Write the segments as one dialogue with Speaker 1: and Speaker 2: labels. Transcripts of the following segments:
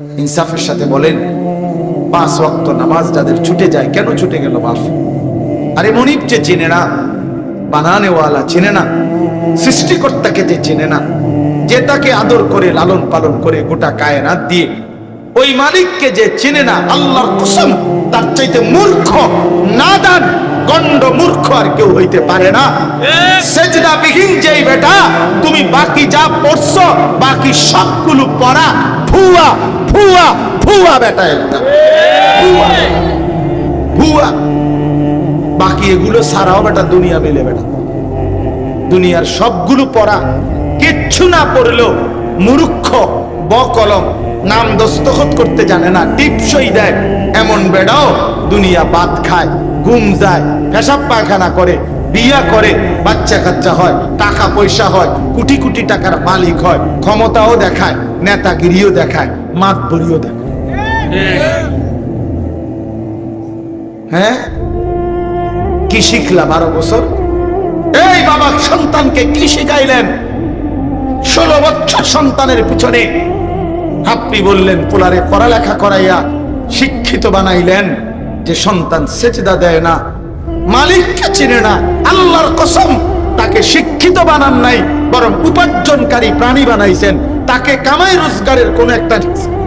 Speaker 1: ইনসাফের সাথে বলেন পাঁচ ওয়াক্ত নামাজ যাদের ছুটে যায় কেন ছুটে গেল বাপ আরে মনিব যে চেনে না বানানেওয়ালা চেনে না সৃষ্টিকর্তাকে যে চেনে না যে তাকে আদর করে লালন পালন করে গোটা কায়নাত দিয়ে ওই মালিককে যে চেনে না আল্লাহর কসম তার চাইতে মূর্খ নাদান গণ্ড মূর্খ আর কেউ হইতে পারে না। সেজদা বিহীন যেই বেটা তুমি বাকি যা পড়ছো বাকি সবগুলো পড়া ভুয়া ভুয়া ভুয়া বেটা ভুয়া। ভুয়া। বাকি এগুলো সারাও বেটা দুনিয়া মেলে বেটা। দুনিয়ার সবগুলো পড়া, কিচ্ছু না পড়লেও মূর্খ, বকলম, নাম দস্তখত করতে জানে না, টিপসই দেয়। এমন বেড়াও দুনিয়া বাদ খায় ঘুম যায়, পেশাব পায়খানা করে বিয়া করে বাচ্চা কাচ্চা হয়, টাকা পয়সা হয়, কোটি কোটি টাকার মালিক হয়, ক্ষমতাও দেখায়, নেতাগিরিও দেখায়, মাতবরিও দেখায়। হ্যাঁ? কি শিখলা বারো বছর? এই বাবা সন্তানকে কি শিখাইলেন? ষোলো বছর সন্তানের পিছনে আপনি বললেন, পোলারে পড়ালেখা করাইয়া শিক্ষিত বানাইলেন, যে সন্তান সেচদা দেয় না মালিককে চিনে না আল্লাহর কসম তাকে শিক্ষিত বানান নাই বরং উপার্জনকারী প্রাণী বানাইছেন। তাকে কামাই রোজগারের কোন একটা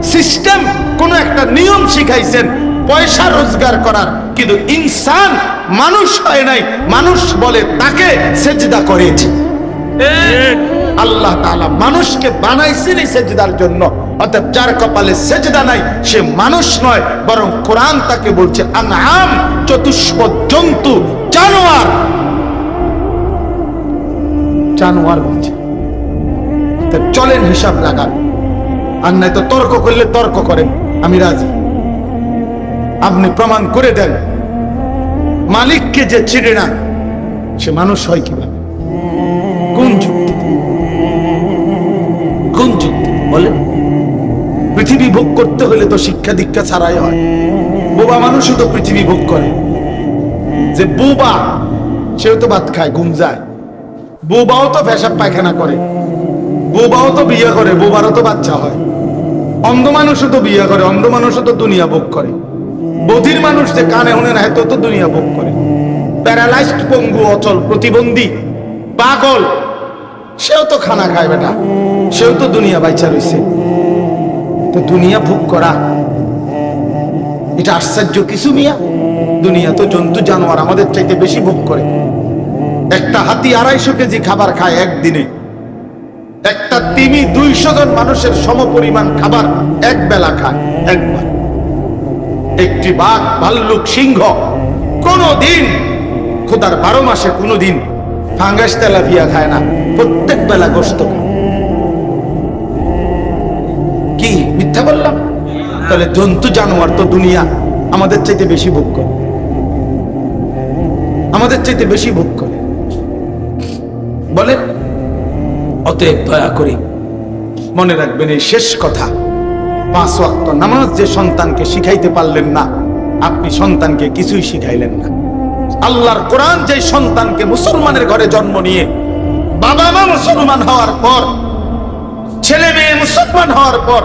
Speaker 1: সিস্টেম কোন একটা নিয়ম শিখাইছেন পয়সা রোজগার করার। কিন্তু ইনসান মানুষ হয় নাই মানুষ বলে তাকে সেজদা করেছে। আল্লাহ তাআলা মানুষকে বানাইছেন এই সেজদার জন্য। অর্থাৎ যার কপালে সেজদা নাই, সে মানুষ নয়, বরং কোরআন তাকে বলছে, আনআম, চতুষ্প জন্তু, জানোয়ার। জানোয়ার বলছে। চলেন হিসাব লাগান। আর নাই তো তর্ক করলে তর্ক করেন। আমি রাজি। আপনি প্রমাণ করে দেন। মালিককে যে চিনে না, সে মানুষ হয় কীভাবে? কোন যুক্তি? কোন যুক্তি? বলেন। পৃথিবী ভোগ করতে হলে তো শিক্ষা দীক্ষা ছাড়াই হয়। বোবা মানুষও তো পৃথিবী ভোগ করে। যে বোবা, সেও তো ভাত খায়, ঘুম যায়। বোবাও তো পেশাব পায়খানা করে। বোবাও তো বিয়ে করে, বোবারও তো বাচ্চা হয়। অন্ধ মানুষও তো বিয়ে করে, অন্ধ মানুষও তো দুনিয়া ভোগ করে। বধির মানুষ যে কানে শুনে না তো তো দুনিয়া ভোগ করে। প্যারালাইজড পঙ্গু অচল, প্রতিবন্ধী, পাগল, সেও তো খানা খায় বেটা। সেও তো দুনিয়া বাইচা রয়েছে দুনিয়া ভোগ করা। এটা আশ্চর্য কিছু মিয়া। দুনিয়া তো জন্তু, জানোয়ার আমাদের চাইতে বেশি ভোগ করে। একটা হাতি আড়াইশো কেজি খাবার খায় একদিনে। একটা তিমি দুইশো জন মানুষের সমপরিমাণ খাবার এক বেলা খায় একবার। একটি বাঘ, ভাল্লুক, সিংহ, কোনদিন, খোদার বারো মাসে কোনো দিন ফাঙ্গাস তেলাপিয়া খায় না। প্রত্যেক বেলা গোস্ত খায়। কি? মিথ্যা বললাম? তাহলে জন্তু, জানোয়ার তো দুনিয়া। আমাদের চাইতে বেশি ভোগ করে। আমাদের চাইতে বেশি ভোগ করে। বলেন? অতএব দয়া করে মনে রাখবেন এই শেষ কথা। পাঁচ ওয়াক্ত নামাজ যে সন্তানকে শিখাইতে পারলেন না, আপনি সন্তানকে কিছুই শিখাইলেন না। আল্লাহর কোরআন যে সন্তানকে মুসলমানের ঘরে জন্ম নিয়ে বাবা মা মুসলমান হওয়ার পর ছেলে মেয়ে মুসলমান হওয়ার পর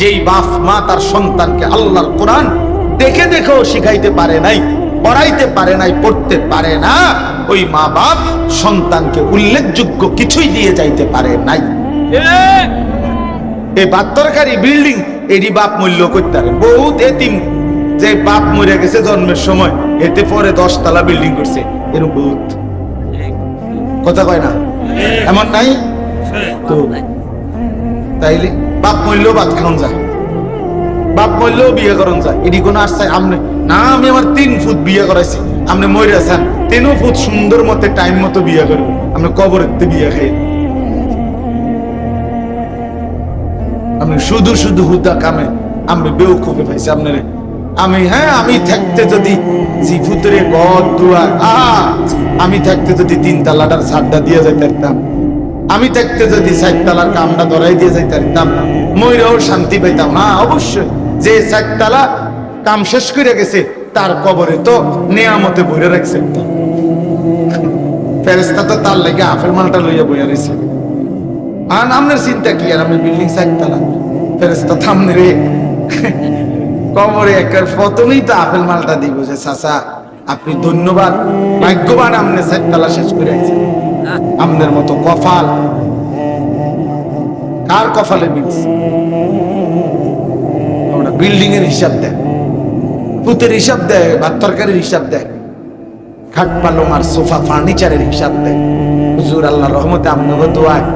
Speaker 1: যেই বাপ মা তার সন্তানকে আল্লাহর কোরআন দেখে দেখেও শিখাইতে পারে নাই, পড়াইতে পারে নাই, পড়তে পারে না, ওই মা বাপ সন্তানকে উল্লেখযোগ্য কিছুই দিয়ে যাইতে পারে নাই। এই বাত্তরকারী বিল্ডিং এরই বাপ মূল্য করতে পারে বহুত এতিম, যে বাপ মরে গেছে জন্মের সময়, এতে পরে দশতলা বিল্ডিং করছে। এরকম বহুত। কথা কয় না? এমন নাই? তাইলে বাপ মরলেও ভাত খাওয়ান যায়। বাপ মরলেও বিয়ে করন যায়। এটি কোনো আসছে আমনে না, আমি আমার তিন ফুট বিয়ে করাইছি। আপনি মরে আছেন তিনও ফুট সুন্দর মতে টাইম মতো বিয়ে করব। আপনি কবরের বিয়ে খাই। আপনি শুধু শুধু হুদা কামে আমি বেউকুফে পাইছি আপনারে আমি হ্যাঁ আমি থাকতে যদি জিফুতরে ঘর দুয়ার আহা, আমি থাকতে যদি তিন তালাটার সাড্ডা দিয়ে যাইতে পারতাম আমি থাকতে যদি চারতলার কামটা ধরাই দিয়ে যাইতে পারতাম ময়ূরেও শান্তি পাইতাম। হ্যাঁ অবশ্যই। যে চারতলা কাম শেষ করে গেছে, তার কবরে তো নেয়ামতে ভরে রাখছে। ফেরেস্তা তো তার লেগে আফের মালটা লইয়া বইয়া রয়েছে আর আপনার চিন্তা কি? আর আমি বিল্ডিং চারতলা। ফেরেস্তা থামনে রে। কমরে একবার প্রথমেই তো আপেল মালটা দিব যে, চাচা, আপনি ধন্যবাদ। ভাগ্যবান আমনে সাইতলা শেষ করে আইছেন আমনের মতো কফাল কার কফালে মিলছে? বিল্ডিং এর হিসাব দেয়, পুতের হিসাব দেয়, ভাত তরকারির হিসাব দেয়, খাট পালং আর সোফা ফার্নিচারের হিসাব দেয়। হুজুর আল্লাহ রহমতে আপনাকে দোয়ায়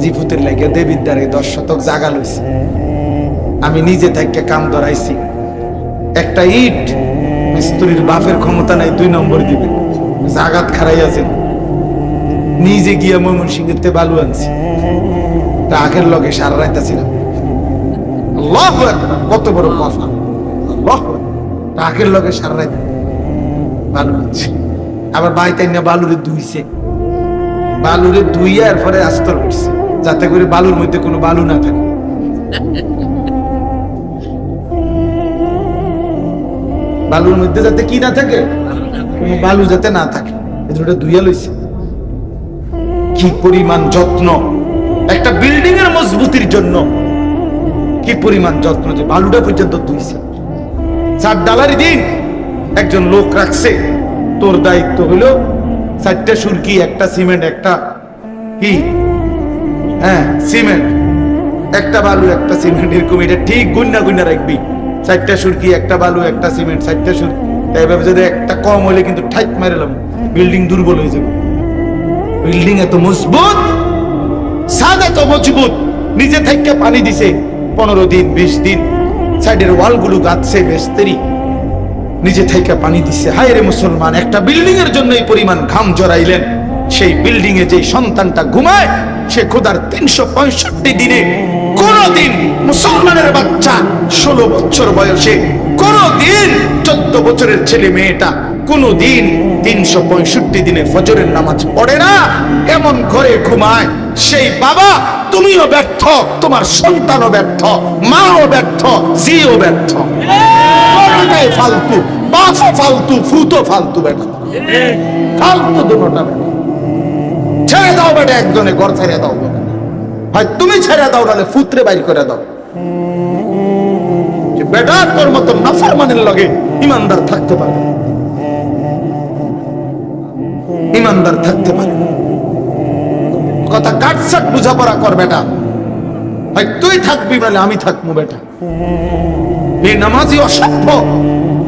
Speaker 1: জিপুতের লাগে দেবিদ্দারে দশ শতক জাগা লইছে। আমি নিজে থেকে কাম ধরাইছি। একটা ইট মিস্ত্রির বাপের ক্ষমতা নাই, দুই নম্বর দিবে। জাগাত খারাই আছেন নিজে গিয়া ময়মন সিংহের বালু আনছি। টাকের লগে সারা আল্লাহ কত বড় কথা। লগে সারা রাইতে আবার বাইতাই না বালুরে বালুরে আস্তর যাতে করে বালুর মধ্যে কোনো বালু না থাকে। বালুর মধ্যে যাতে কি না থাকে, কোনো বালু যাতে না থাকে। এটা ধুইয়া লইছে। কি পরিমাণ যত্ন। একটা বিল্ডিং এর মজবুতির জন্য কি পরিমাণ যত্ন যে বালুটা পর্যন্ত ধুইছে। চার ডালারই দিন একজন লোক রাখছে। তোর দায়িত্ব হলো চারটা সুরকি, একটা সিমেন্ট, একটা কি? হ্যাঁ সিমেন্ট। একটা বালু, একটা সিমেন্ট, এরকম এটা ঠিক গুন্না গুন্না রাখবি। চারটা সুরকি, একটা বালু, একটা সিমেন্ট, চারটা সুরকি। তাই যদি একটা কম হলে কিন্তু ঠাইট মারেলাম বিল্ডিং দুর্বল হয়ে যাবে। বিল্ডিং এত মজবুত এত মজবুত। নিজে থেকে পানি দিছে। পনেরো দিন, বিশ দিন, সাইডের ওয়ালগুলো গাচ্ছে বেস্তেরি নিজে থেকে পানি দিচ্ছে হায় রে মুসলমান, একটা বিল্ডিং এর জন্য এই পরিমাণ ঘাম জড়াইলেন। সেই বিল্ডিং এ যে সন্তানটা ঘুমায়, সে খোদার তিনশো পঁয়ষট্টি দিনে কোনদিন মুসলমানের বাচ্চা ষোলো বছর বয়সে কোনদিন চোদ্দ বছরের ছেলে মেয়েটা কোনদিন তিনশো পঁয়ষট্টি দিনে ফজরের নামাজ পড়ে না। এমন ঘরে ঘুমায়, সেই বাবা তুমিও ব্যর্থ, তোমার সন্তানও ব্যর্থ, মাও ব্যর্থ জিও ব্যর্থ। ফালতু বাপও ফালতু ফুতো ফালতু বেটা। ফালতু দুটোটা ছেড়ে দাও বেটা, একজনে ঘর ছেড়ে দাও। হয় তুমি ছেড়ে দাও, নাহলে ফুতরে বাইর করে দাও। লগে ইমানদার থাকতে পারে। ইমানদার থাকতে পারে কথা কাটসাট বুঝাপড়া কর বেটা। ভাই, তুই থাকবি বলে আমি থাকব বেটা। নামাজি অসভ্য।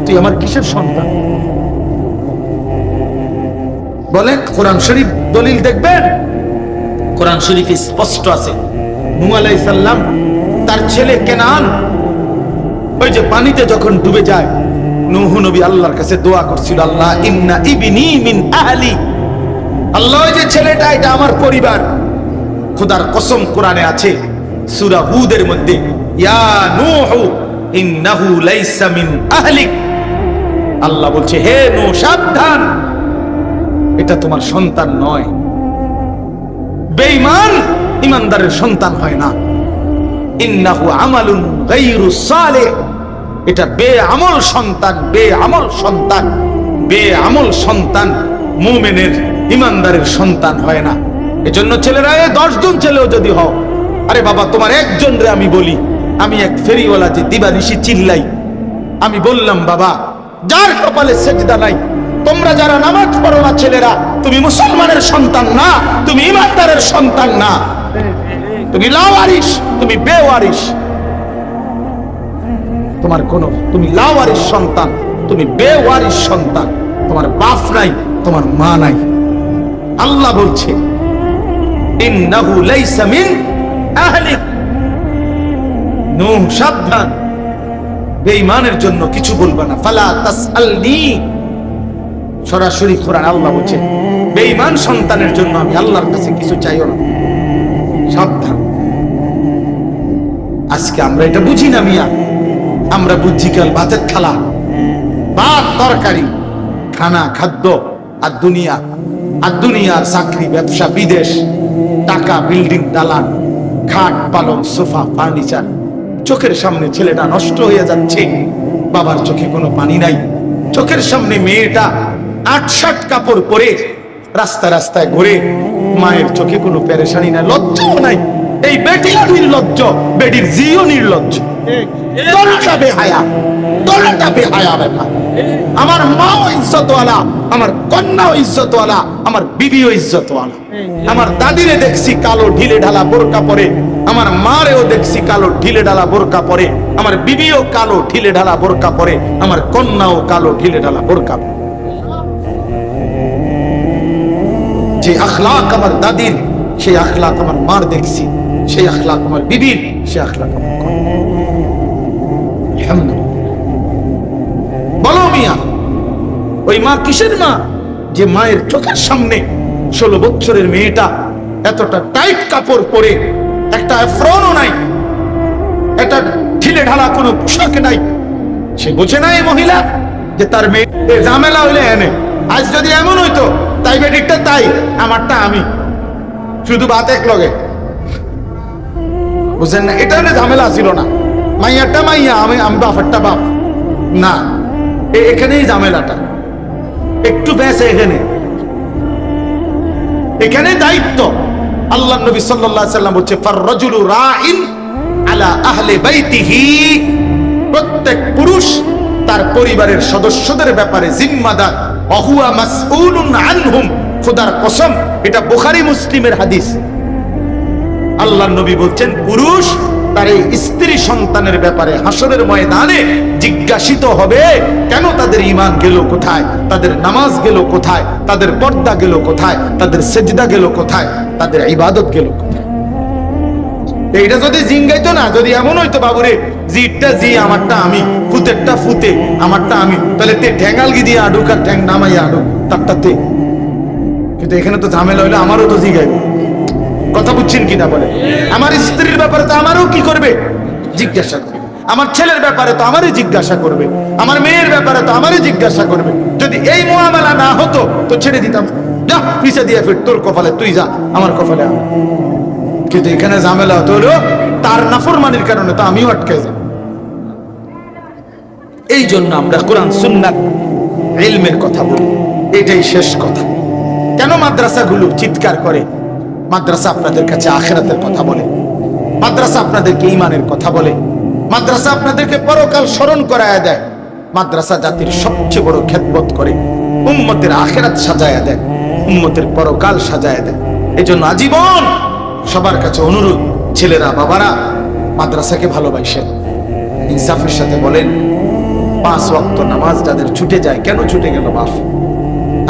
Speaker 1: তুই আমার কিসের সন্তান? বলেন, কোরআন শরীফ দলিল দেখবেন? কোরআন শরীফ স্পষ্ট আছে। তার ছেলে কেনান ওই যে পানিতে যখন ডুবে যায়, নূহ নবী আল্লাহর কাছে দোয়া করছিল, আল্লাহ, ইন্না ইবনি মিন আহলি। আল্লাহ যে ছেলেটা, এটা আমার পরিবার। খোদার কসম কোরআনে আছে, সূরা হুদের মধ্যে, ইয়া নূহ, ইন্নাহু লাইসা মিন আহলিক। আল্লাহ বলছে, হে নূহ, সাবধান। এটা তোমার সন্তান নয়। বেঈমান ইমানদারের সন্তান হয় না। ইন্নাহু আমালুন গায়রু সালেহ। এটা বেআমল সন্তান বেআমল সন্তান বেআমল সন্তান মুমিনের ইমানদারের সন্তান হয় না। এজন্য ছেলেরা, এ দশজন ছেলেও যদি হও, আরে বাবা, তোমার একজন রে আমি বলি, আমি এক ফেরিওয়ালা যে দিবানিশি চিল্লাই। আমি বললাম, বাবা, যার কপালে সেজদা নাই, তোমরা যারা নামাজ পড়ো না ছেলেরা, তুমি মুসলমানের সন্তান না, তুমি ইমানদারের সন্তান না। তুমি লাওয়ারিস তুমি বেওয়ারিস তোমার কোন, তুমি লাওয়ারিস সন্তান, তুমি বেওয়ারিস সন্তান, তোমার বাপ নাই, তোমার মা নাই। আল্লাহ বলছে জন্য কিছু না। ফালা সরাসরি কোরআন আল্লাহ বলছে সন্তানের জন্য আমি আল্লাহর কাছে কিছু চাইও না। সাবধান। আজকে আমরা এটা বুঝি না মিয়া। আমরা বুঝছি কাল ভাতের থালা ভাত, তরকারি, খানা, খাদ্য, আর দুনিয়া। আর দুনিয়ার চাকরি, ব্যবসা, বিদেশ, টাকা, বিল্ডিং, দালান, খাট, পালং, সোফা, ফার্নিচার। চোখের সামনে ছেলেটা নষ্ট হয়ে যাচ্ছে। বাবার চোখে কোনো পানি নাই। চোখের সামনে মেয়েটা আট ষাট কাপড় পরে রাস্তা রাস্তায় ঘুরে মায়ের চোখে কোনো প্যারেশানি নাই, লজ্জাও নাই। এই বেটি নির্লজ্জ বেটির জিও নির্লজ্জ তোরাটা বেহায়া তোরাটা বেহায়া আমার মাও ইজ্জতওয়ালা, আমার কন্যাও ইজ্জতওয়ালা, আমার বিবিও ইজ্জতওয়ালা। আমার দাদিরে দেখছি কালো ঢিলে ঢালা বোরকা পরে, আমার মারেও দেখছি কালো ঢিলে ঢালা বোরকা পরে, আমার বিবিও কালো ঢিলে ঢালা বোরকা পরে, আমার কন্যাও কালো ঢিলে ঢালা বোরকা পরে। যে আখলাক আমার দাদির, সেই আখলাক আমার মার দেখছি। সেই আখলাক আমার, বিবির সেই আখলাক বলো মিয়া, ওই মা কিসের মা? যে মায়ের চোখের সামনে ষোলো বছরের মেয়েটা এতটা টাইট কাপড় পরে, একটা ফ্রনও নাই, একটা ঢিলে ঢালা কোনো পোশাক নাই। সে বোঝে না এই মহিলা যে তার মেয়ে ঝামেলা হইলে এনে। আজ যদি এমন হইতো, তাই বেটিকটা তাই, আমারটা আমি। শুধু বাত এক লগে। বুঝছেন না? এটা হলে ঝামেলা ছিল না। মাইয়ারটা মাইয়া, আমি আমি বাফারটা বাপ। না এখানেই ঝামেলাটা। একটু বেঁচে এখানে। এখানে দায়িত্ব। আল্লাহ নবী সাল্লাল্লাহু আলাইহি সাল্লাম বলছে, ফাররাজুলু রাইন আলা আহলি বাইতিহি। প্রত্যেক পুরুষ তার পরিবারের সদস্যদের ব্যাপারে জিম্মাদার। অহুয়া মাসউলুন আনহুম। খোদার কসম, এটা বুখারী মুসলিমের হাদিস। আল্লাহ নবী বলছেন, পুরুষ তার এই স্ত্রী সন্তানের ব্যাপারে হাসরের ময়দানে জিজ্ঞাসিত হবে, কেন তাদের ইমান গেল কোথায়? তাদের নামাজ গেল কোথায়? তাদের পর্দা গেল কোথায়? তাদের সেজদা গেল কোথায়? তাদের ইবাদত গেল এইটা যদি জিঙ্গাইতো না, যদি এমন হইতো, বাবুরে জিটটা জি, আমারটা আমি, ফুতেরটা ফুতে, আমারটা আমি, তাহলে তে ঠ্যাঙ্গাল গি দিয়ে আডুক আর ঠ্যাং নামাইয়া আডুক, তারটা তে। কিন্তু এখানে তো ঝামেলা হইলে আমারও তো জিগাইবে। কথা বুঝছেন কিনা বলে আমার স্ত্রীর ব্যাপারে তো আমারও কি করবে? জিজ্ঞাসা করবে। আমার ছেলের ব্যাপারে তো আমারই জিজ্ঞাসা করবে। আমার মেয়ের ব্যাপারে তো আমারই জিজ্ঞাসা করবে। যদি এই মোয়ামেলা না হতো, তো ছেড়ে দিতাম। যা পিছে দিয়ে ফির তোর কপালে, তুই যা, আমার কপালে কিন্তু এখানে ঝামেলা হতো হলো, তার নাফরমানির কারণে তো আমিও আটকে যাই এই জন্য আমরা কোরআন, সুন্নাত, ইলমের কথা বলি। এটাই শেষ কথা। কেন মাদ্রাসাগুলো চিৎকার করে? মাদ্রাসা আপনাদের কাছে আখেরাতের কথা বলে। মাদ্রাসা আপনাদেরকে ইমানের কথা বলে। মাদ্রাসা আপনাদেরকে পরকাল স্মরণ করায় দেয়। মাদ্রাসা জাতির সবচেয়ে বড় খেদমত করে। উম্মতের আখেরাত সাজায়া দেয়। উম্মতের পরকাল সাজায়া দেয়। এজন্য আজীবন সবার কাছে অনুরোধ, ছেলেরা, বাবারা, মাদ্রাসাকে ভালোবাসেন। ইনসাফের সাথে বলেন, পাঁচ ওয়াক্ত নামাজ যাদের ছুটে যায়, কেন ছুটে গেল বাপ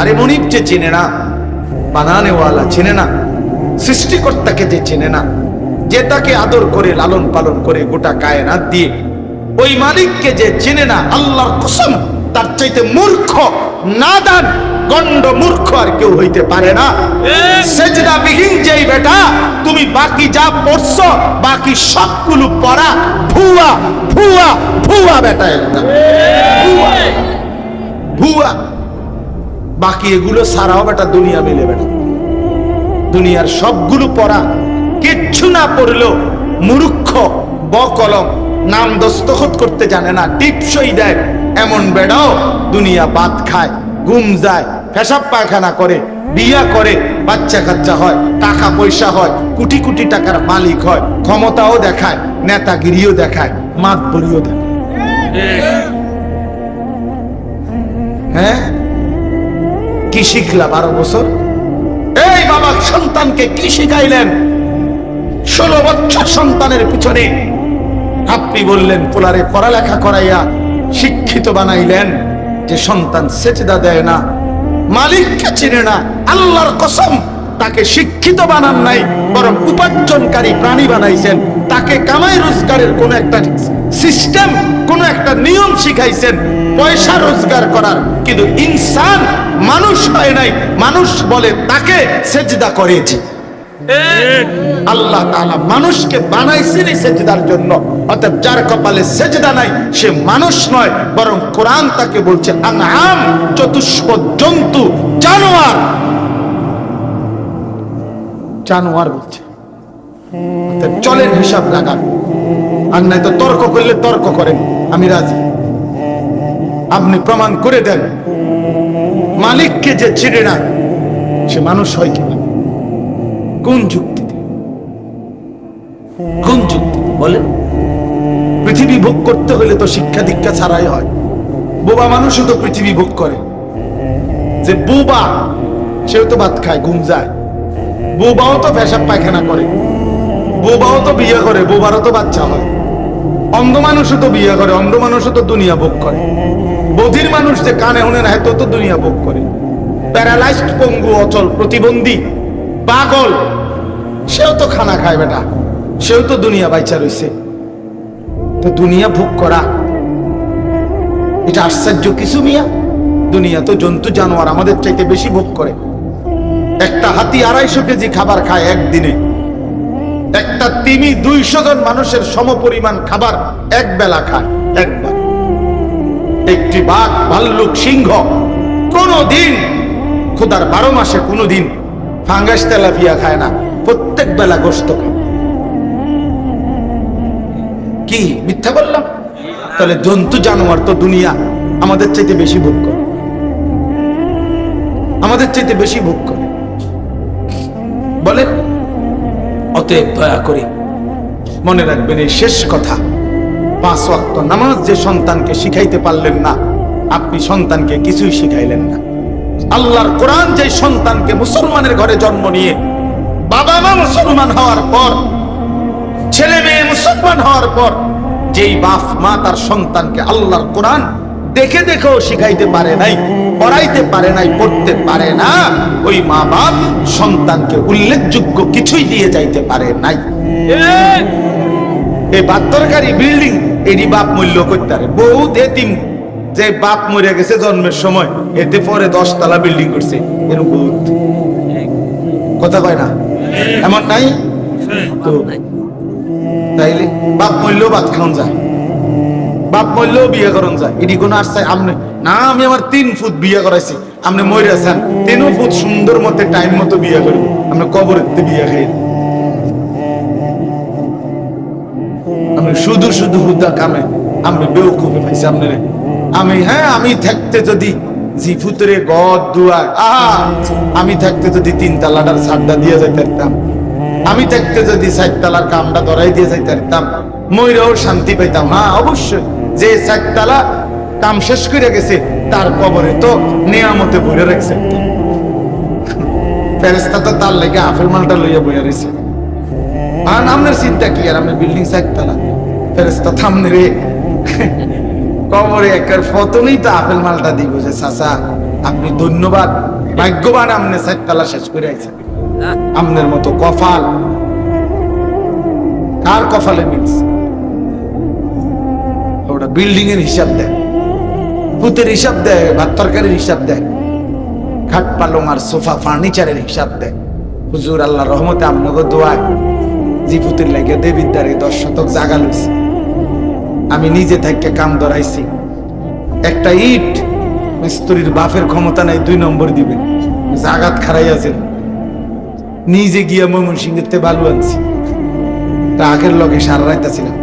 Speaker 1: আরে মনিব যে চেনে না, বানানেওয়ালা চেনে না সৃষ্টিকর্তাকে যে চেনে না যে তাকে আদর করে লালন পালন করে গোটা কায়নাত দিয়ে ওই মালিককে যে চেনে না আল্লাহর কসম তার চাইতে মূর্খ নাদান গন্ড মূর্খ আর কেউ হইতে পারে না। সেজদা বিহীন যেই বেটা তুমি বাকি যা পড়ছো বাকি সবগুলো পড়া ভুয়া ভুয়া ভুয়া বেটা একটা ভুয়া। ভুয়া। বাকি এগুলো সারাও বেটা দুনিয়া মিলে বেটা। দুনিয়ার সবগুলো পড়া, কিচ্ছু না পড়ল মূর্খ, বকলম, নাম দস্তখত করতে জানে না, টিপসই দেয়। এমন বেড়াও, দুনিয়া বাদ খায়, ঘুম যায়, পেশাব পায়খানা করে, বিয়া করে, বাচ্চা কাচ্চা হয়, টাকা পয়সা হয়, কোটি কোটি টাকার মালিক হয়, ক্ষমতাও দেখায়, নেতাগিরিও দেখায় মাত বলিও দেখায়। হ্যাঁ? কি শিখলা বারো বছর? এই বাবা সন্তানকে কি শিখাইলেন? ষোলো বছর সন্তানের পিছনে আপনি বললেন, পোলারে পড়ালেখা করাইয়া শিক্ষিত বানাইলেন যে সন্তান সেচদা দেয় না, মালিককে চিনে না, আল্লাহর কসম, তাকে শিক্ষিত বানান নাই, বরং উপার্জনকারী প্রাণী বানাইছেন, তাকে কামাই রোজগারের কোন একটা সিস্টেম, কোন একটা নিয়ম শিখাইছেন, পয়সা রোজগার করার। কিন্তু ইনসান মানুষ হয় নাই, মানুষ বলে তাকে সেজদা করেছে। আল্লাহ তাআলা মানুষকে বানাইছেন এই সেজদার জন্য। অর্থাৎ যার কপালে সেজদা নাই, সে মানুষ নয়, বরং কোরআন তাকে বলছে, আনআম চতুষ্প জন্তু, জানোয়ার। জানোয়ার বলছে। চলেন হিসাব লাগান। আর নাই তো তর্ক করলে তর্ক করেন। আমি রাজি। আপনি প্রমাণ করে দেন। মালিককে যে চিনে না, সে মানুষ হয় কিনা কোন যুক্তিতে? বলেন। পৃথিবী ভোগ করতে হলে তো শিক্ষা দীক্ষা ছাড়াই হয়। বোবা মানুষও তো পৃথিবী ভোগ করে। যে বোবা, সেও তো ভাত খায়, ঘুম যায়। বোবাও তো পেশাব পায়খানা করে। বোবাও তো বিয়ে করে, বোবারও তো বাচ্চা হয়। অন্ধ মানুষও তো বিয়ে করে অন্ধ মানুষও তো দুনিয়া ভোগ করে। বধির মানুষ যে কানে উনে না তো দুনিয়া ভোগ করে। প্যারালাইজড পঙ্গু, অচল, প্রতিবন্ধী, পাগল, সেও তো খানা খায় বেটা। সেও তো দুনিয়া বাইচা রইছে। তো দুনিয়া ভোগ করা, এটা আশ্চর্য কিছু মিয়া। দুনিয়া তো জন্তু, জানোয়ার আমাদের চাইতে বেশি ভোগ করে। একটা হাতি আড়াইশো কেজি খাবার খায় একদিনে। একটা তিমি দুইশো জন মানুষের সম সমপরিমাণ খাবার এক বেলা খায়, একবার। একটি বাঘ, ভাল্লুক সিংহ কোনো দিন খোদার বারো মাসে কোনো দিন ফাঙ্গাস তেলাপিয়া খায় না, প্রত্যেক বেলা গোস্ত খায়। কি মিথ্যা বললাম? তাহলে জন্তু জানোয়ার তো দুনিয়া, আমাদের চাইতে বেশি ভোগ করে। আমাদের চাইতে বেশি ভোগ করে। বলেন। অতএব দয়া করে। মনে রাখবেন এই শেষ কথা। পাঁচ ওয়াক্ত নামাজ যে সন্তানকে শিখাইতে পারলেন না, আপনি সন্তানকে কিছুই শিখাইলেন না। আল্লাহর কোরআন যে সন্তানকে মুসলমানের ঘরে জন্ম নিয়ে বাবা মা মুসলমান হওয়ার পর, ছেলে মেয়ে মুসলমান হওয়ার পর, যেই বাপ মা তার সন্তানকে আল্লাহর কোরআন দেখে দেখেও শিখাইতে পারে নাই, পড়াইতে পারে নাই, পড়তে পারে না। ওই মা বাপ সন্তানকে উল্লেখযোগ্য কিছুই দিয়ে যাইতে পারে নাই। এই বাত্তরকারী বিল্ডিং এরই বাপ মূল্য করতে পারে। বহুত এতিম। যে বাপ মরে গেছে জন্মের সময়, এতে পরে দশতলা বিল্ডিং করছে। এরকম কথা কয় না? এমন নাই? তো তাইলে বাপ মূল্য বাদ খাওয়ান যায়। বাপ মরলেও বিয়ে করন যায়। এটি কোনো আসছে আমনে না, আমি আমার তিন ফুট বিয়ে করাইছি। আপনি মরে আছেন তিন ফুট সুন্দর মতে টাইম মতো বিয়ে করব আপনি কবরেতে বিয়ে খাই। আমি শুধু শুধু হুদা কামে। আমি বেউকুফে পাইছি আপনার আমি হ্যাঁ আমি থাকতে যদি জি ফুতরে গদ দুয়ার, আহা! আমি থাকতে যদি তিন তালাটার সাড্ডা দিয়ে যাইতে আমি থাকতে যদি চারতলার কামটা ধরাই দিয়ে যাইতে পারতাম ময়রাও শান্তি পেতাম হ্যাঁ অবশ্যই। যে চারতলা কাম শেষ করে গেছে, তার কবরে তো নিয়ামতে ভরে রাখছে। ফেরেস্তা তো তার লেগে আপেল মালটা লইয়া বইয়া রয়েছে আর আপনার চিন্তা কি? আর বিল্ডিং চারতলা। ফেরেস্তা থামনে রে। কবরে একের ফতনেই তো আপেল মালটা দিব যে, চাচা, আপনি ধন্যবাদ। ভাগ্যবান আপনি চারতলা শেষ করে আইছেন আমনের মতো কফাল কার কফালে মিলছে? ওটা বিল্ডিং এর হিসাব দেয় ভূতের হিসাব দেয়, ভাত তরকারির হিসাব দেয়, খাট পালং আর সোফা ফার্নিচারের হিসাব দেয়। হুজুর আল্লাহ রহমতে আমনগর দোয়ায় ভূতের লাগে দেবিদ্দারে দশ শতক জাগা লইছে। আমি নিজে থেকে কাম ধরাইছি। একটা ইট মিস্ত্রির বাফের ক্ষমতা নাই, দুই নম্বর দিবে। জাগাত খারাইয়াছেন নিজে গিয়া ময়মনসিংহের তে বালু আনছি রাগের লগে সার রাইতাছিলাম।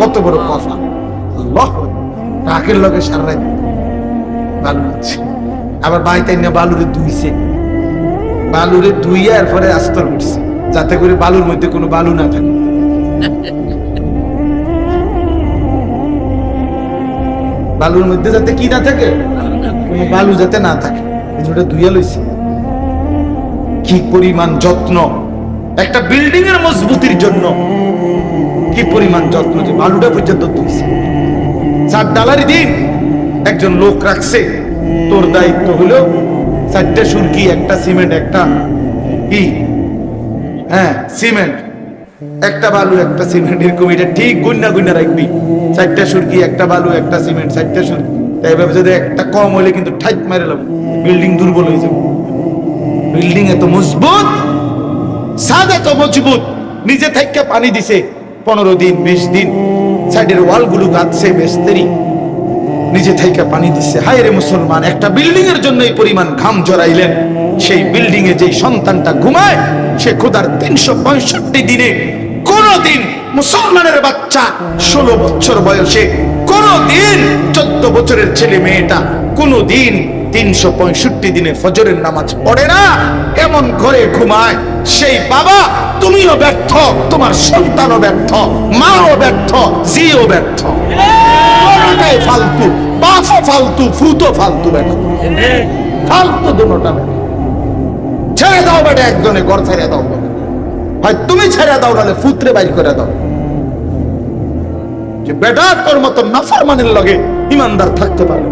Speaker 1: কত বড় কথা। লগে বালু আবার বাইতে না বালুরে বালুরে আস্তর উঠছে যাতে করে বালুর মধ্যে কোনো বালু না থাকে। বালুর মধ্যে যাতে কি না থাকে, কোনো বালু যাতে না থাকে। এই ধুইয়া লইছে। কি পরিমাণ যত্ন। একটা বিল্ডিং এর মজবুতির জন্য। কি পরিমাণ যত্ন যে বালুটা পর্যন্ত তুলছে? চার ডালারই দিন, একজন লোক রাখছে। তোর দায়িত্ব হলো চারটে সুরকি, একটা সিমেন্ট, একটা কি? হ্যাঁ সিমেন্ট। একটা বালু, একটা সিমেন্ট, এরকম এটা ঠিক গুন্না গুন্না রাখবি। চারটা সুরকি, একটা বালু, একটা সিমেন্ট, চারটা সুরকি। তাই এভাবে যদি একটা কম হলে কিন্তু ঠাইট মারে বিল্ডিং দুর্বল হয়ে যাবে। বিল্ডিং এত মজবুত সাদ এত মজবুত, নিজে থেকে পানি দিছে। পনেরো দিন, বিশ দিন সাইডের ওয়ালগুলো গাঁথছে মেস্তেরি। নিজে থেকে পানি দিচ্ছে। হায় রে মুসলমান, একটা বিল্ডিং এর জন্য এই পরিমাণ ঘাম জড়াইলেন। সেই বিল্ডিং এ যেই সন্তানটা ঘুমায়, সে খোদার তিনশো পঁয়ষট্টি দিনে কোনদিন মুসলমানের বাচ্চা ষোলো বছর বয়সে, কোনদিন চোদ্দ বছরের ছেলে মেয়েটা কোনদিন তিনশো পঁয়ষট্টি দিনে ফজরের নামাজ পড়ে না? এমন ঘরে ঘুমায়? সেই বাবা, তুমিও ব্যর্থ, তোমার সন্তানও ব্যর্থ, মাও ব্যর্থ জিও ব্যর্থ। ফালতু বাফও ফালতু ফুতো ফালতু ফালতু ব্যর্থ ছেড়ে দাও বেটা, একজনে ঘর ছেড়ে দাও হয় তুমি ছেড়ে দাও, নাহলে ফুতরে বাইর করে দাও। যে বেটা, তোর মতো নাফরমানের লগে ইমানদার থাকতে পারে।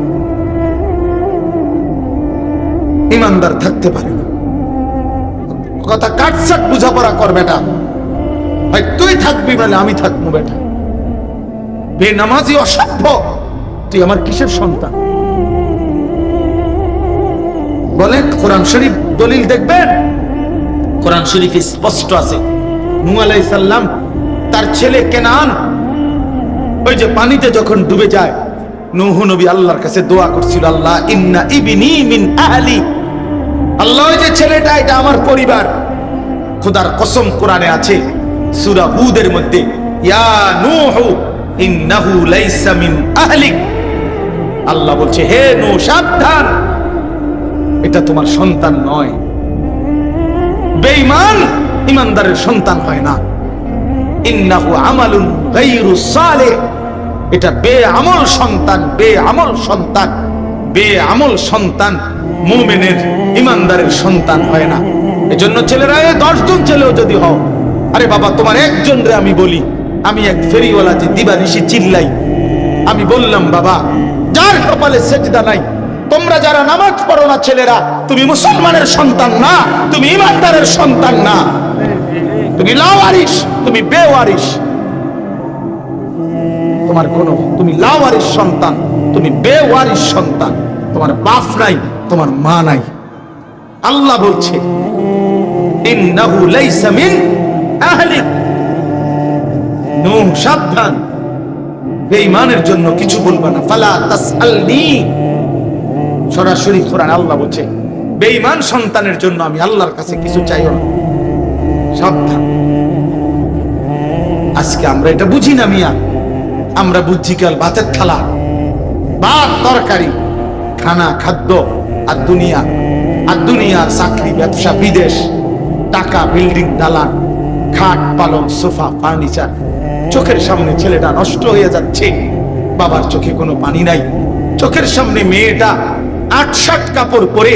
Speaker 1: ইমানদার থাকতে পারে কথা কাটসাট বুঝাপড়া কর বেটা। হয় তুই থাকবি নাহলে আমি থাকব বেটা। অসভ্য। তুই আমার কিসের সন্তান? কোরআন শরীফ দলিল দেখবেন? কোরআন শরীফে স্পষ্ট আছে। তার ছেলে কেনান, ওই যে পানিতে যখন ডুবে যায়, নূহ নবী আল্লাহর কাছে দোয়া করছিল, আল্লাহ, ইন্না ইবনি মিন আহলি আল্লাহ যে ছেলেটা, এটা আমার পরিবার। খোদার কসম কোরআনে আছে, সূরা হুদের মধ্যে, ইয়া নূহ, ইন্নাহু লাইসা মিন আহলিক। আল্লাহ বলছে, হে নূহ, সাবধান। এটা তোমার সন্তান নয়। বেঈমান ইমানদারের সন্তান হয় না। ইন্নাহু আমালুন গায়রু সালেহ। এটা বেআমল সন্তান বেআমল সন্তান বেআমল সন্তান, মুমিনের ইমানদারের সন্তান হয় না। এজন্য ছেলেরা দশজন ছেলেও যদি হও, আরে বাবা, তোমার একজন রে আমি বলি। আমি এক ফেরিওয়ালা যে দিবানিশি চিল্লাই। আমি বললাম, বাবা, যার কপালে সেজদা নাই, তোমরা যারা নামাজ পড়ো না ছেলেরা, তুমি মুসলমানের সন্তান না, তুমি ইমানদারের সন্তান না। তুমি লাওয়ারিস তুমি বেওয়ারিস তোমার কোনো, তুমি লাওয়ারিস সন্তান, তুমি বেওয়ারিস সন্তান। তোমার বাপ নাই, তোমার মা নাই। আল্লাহ বলছে জন্য কিছু বলবা না। সরাসরি আল্লাহ বলছে সন্তানের জন্য আমি আল্লাহর কাছে কিছু চাইও না। সাবধান। আজকে আমরা এটা বুঝি না মিয়া। আমরা বুঝছি কাল ভাতের থালা। ভাত, তরকারি, খানা, খাদ্য আর দুনিয়া। আর দুনিয়ার চাকরি ব্যবসা বিদেশ টাকা বিল্ডিং দালান খাট পালন সোফা ফার্নিচার। চোখের সামনে ছেলেটা নষ্ট হয়ে যাচ্ছে। বাবার চোখে কোনো পানি নাই। চোখের সামনে মেয়েটা আট ষাট কাপড় পরে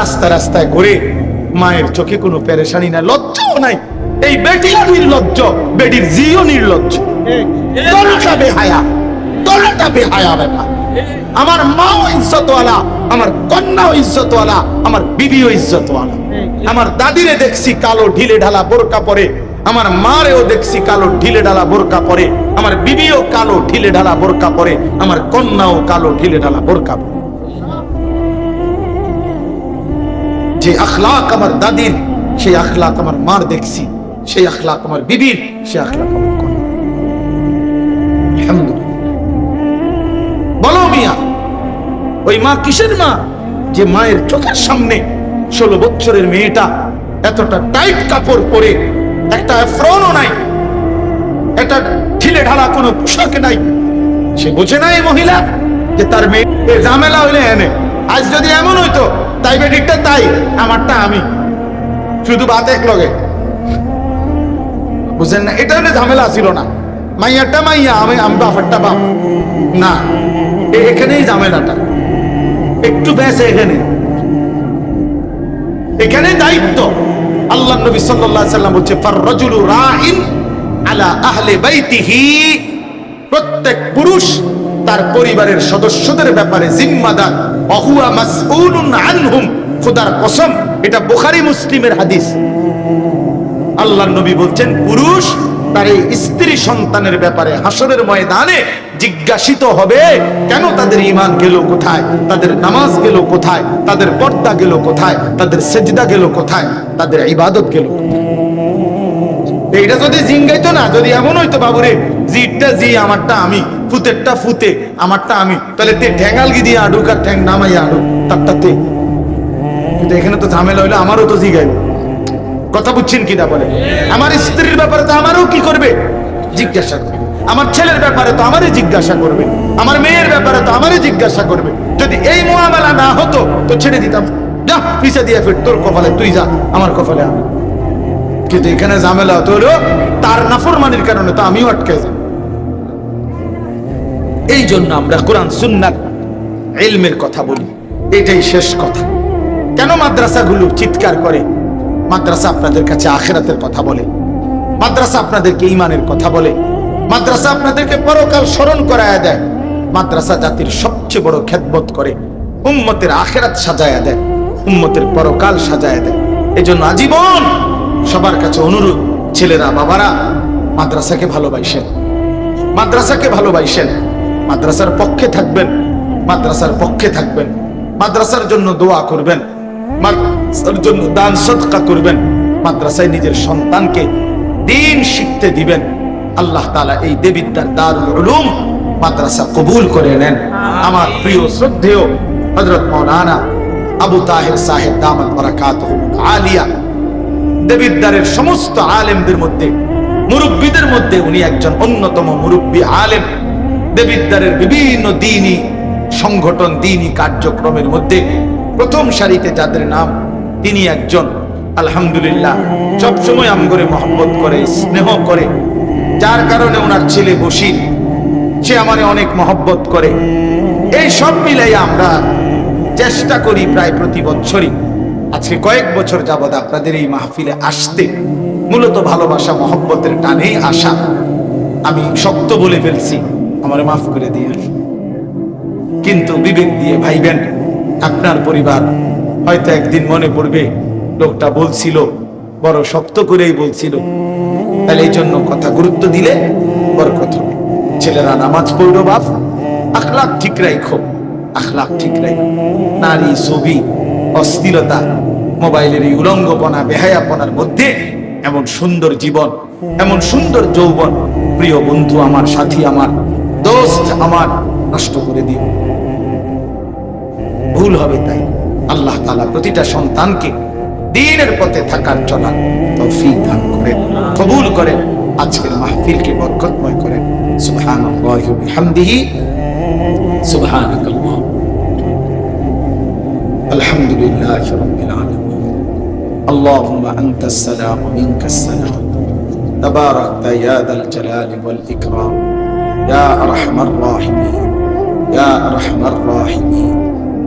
Speaker 1: রাস্তা রাস্তায় ঘুরে। মায়ের চোখে কোনো পেরেশানি নাই লজ্জাও নাই। এই বেটিও নির্লজ্জ বেটির জিও নির্লজ্জ। দলটা বেহায়া দলটা বেহায়া বেটা। আমার মাও ইজ্জতওয়ালা, আমার কন্যাও ইজ্জতওয়ালা, আমার বিবিও ইজ্জতওয়ালা। আমার দাদিরে দেখছি কালো ঢিলে ঢালা বোরকা পরে, আমার মারেও দেখছি কালো ঢিলে ঢালা বোরকা পরে, আমার বিবিও কালো ঢিলে ঢালা বোরকা পরে, আমার কন্যাও কালো ঢিলে ঢালা বোরকা পরে। যে আখলাক আমার দাদির, সেই আখলাক আমার মার দেখছি, সেই আখলাক আমার বিবির, সেই আখলাক আমার কন্যা বলো মিয়া, ওই মা কিসের মা? যে মায়ের চোখের সামনে ষোলো বছরের মেয়েটা এতটা টাইট কাপড় পরে একটা ফ্রনও নাই, একটা ঢিলে ঢালা কোনো পোশাক নাই। সে বোঝে না এই মহিলা যে তার মেয়ে ঝামেলা হইলে এনে। আজ যদি এমন হইতো, তাই বেটিকটা তাই, আমারটা আমি। শুধু বাত এক লগে। বুঝেন না, এটা ঝামেলা ছিল না। মাইয়াটা মাইয়া, আমি বাফারটা বাপ। না। এখানেই ঝামেলাটা। একটু বেঁচে এখানে। এখানে দায়িত্ব। আল্লাহ নবী সাল্লাম বলছে, ফাররাজুলু আলা আহলি বাইতিহি। প্রত্যেক পুরুষ তার পরিবারের সদস্যদের ব্যাপারে জিম্মাদার। অহুয়া মাসউলুন আনহুম। খোদার কসম, এটা বুখারী মুসলিমের হাদিস। আল্লাহ নবী বলছেন, পুরুষ তার এই স্ত্রী সন্তানের ব্যাপারে হাসরের ময়দানে জিজ্ঞাসিত হবে, কেন তাদের ইমান গেল কোথায়? তাদের নামাজ গেল কোথায়? তাদের পর্দা গেল কোথায়? তাদের সেজদা গেল কোথায়? তাদের ইবাদত গেল এইটা যদি জিঙ্গাইতো না, যদি এমন হইতো, বাবুরে, জিটটা জি, আমারটা আমি, ফুতেরটা ফুতে, আমারটা আমি, তাহলে তে ঠ্যাঙ্গালগি দিয়ে আডুক আর ঠ্যাং নামাইয়া আডুক তারটা তে কিন্তু এখানে তো ঝামেলা হইলে, আমারও তো জিগাইবে কথা বুঝছেন কিনা বলে আমার স্ত্রীর ব্যাপারে তো আমারও কি করবে? জিজ্ঞাসা করবে। আমার ছেলের ব্যাপারে তো আমারই জিজ্ঞাসা করবে। আমার মেয়ের ব্যাপারে তো আমারই জিজ্ঞাসা করবে। যদি এই মোয়াবেলা না হতো, তো ছেড়ে দিতাম। যা, পিছে দিয়ে ফির, তোর কপালে, তুই যা, আমার কপালে আমি কিন্তু এখানে ঝামেলা হতো হলো, তার নাফরমানির কারণে তো আমিও আটকে যাই। এই জন্য আমরা কোরআন, সুন্নাত, ইলমের কথা বলি। এটাই শেষ কথা। কেন মাদ্রাসাগুলো চিৎকার করে? মাদ্রাসা আপনাদের কাছে আখেরাতের কথা বলে। মাদ্রাসা আপনাদেরকে ইমানের কথা বলে। মাদ্রাসা আপনাদেরকে পরকাল স্মরণ করায় দেয়। মাদ্রাসা জাতির সবচেয়ে বড় খেদমত করে, উম্মতের আখেরাত সাজায়া দেয়, উম্মতের পরকাল সাজায়া দেয়। এজন্য আজীবন সবার কাছে অনুরোধ, ছেলেরা, বাবারা, মাদ্রাসাকে ভালোবাসেন। মাদ্রাসাকে ভালোবাসেন। মাদ্রাসার পক্ষে থাকবেন। মাদ্রাসার পক্ষে থাকবেন। মাদ্রাসার জন্য দোয়া করবেন। জন্য দান সদকা করবেন। মাদ্রাসায় নিজের সন্তানকে দিন শিখতে দিবেন। আল্লাহ তাআলা এই দেবিদ্যার দারুল উলুম মাদ্রাসা কবুল করে নেন। আমার প্রিয় শ্রদ্ধেয় হযরত মাওলানা আবু তাহের সাহেব দামাত আলিয়া। দেবিদ্বারের সমস্ত আলেমদের মধ্যে মুরব্বীদের মধ্যে উনি একজন অন্যতম মুরব্বী আলেম। দেবিদ্বারের বিভিন্ন দিনই সংগঠন দিনই কার্যক্রমের মধ্যে প্রথম সারিতে যাদের নাম তিনি একজন, আলহামদুলিল্লাহ, সবসময় আমগরে মহব্বত করে, স্নেহ করে। যার কারণে ওনার ছেলে বসির সে আমারে অনেক মহব্বত করে। এই সব মিলাই আমরা চেষ্টা করি প্রায় প্রতি বছরই আজকে কয়েক বছর যাবৎ আপনাদের এই মাহফিলে আসতে, মূলত ভালোবাসা, মহব্বতের টানেই আসা। আমি শক্ত বলে ফেলছি, আমার মাফ করে দিয়ে কিন্তু বিবেক দিয়ে ভাইবেন, আপনার পরিবার হয়তো একদিন মনে পড়বে, লোকটা বলছিল, বড় শক্ত করেই বলছিল। তাহলে এই জন্য কথা গুরুত্ব দিলে বরকত হবে ছেলেরা নামাজ পড়ল বাপ আখলাক ঠিক রাখো আখলাক ঠিক রাখো নারী, ছবি, অস্থিরতা, মোবাইলের এই উলঙ্গপনা, বেহায়াপনার মধ্যে এমন সুন্দর জীবন, এমন সুন্দর যৌবন, প্রিয় বন্ধু আমার, সাথী আমার, দোস্ত আমার, নষ্ট করে দিও। ভুল হবে তাই। আল্লাহ তাআলা প্রতিটা সন্তানকে দিনের পথে থাকার চলার তৌফিক দান করেন কবুল করেন আজকের মাহফিলকে বরকতময় করেন সুবহানাল্লাহি ওয়া বিহামদিহি সুবহানাকাল্লাহ আলহামদুলিল্লাহি রাব্বিল আলামিন اللهم أنت السلام ومنك السلام تباركت يا ذا الجلال والإكرام يا أرحم الراحمين يا أرحم الراحمين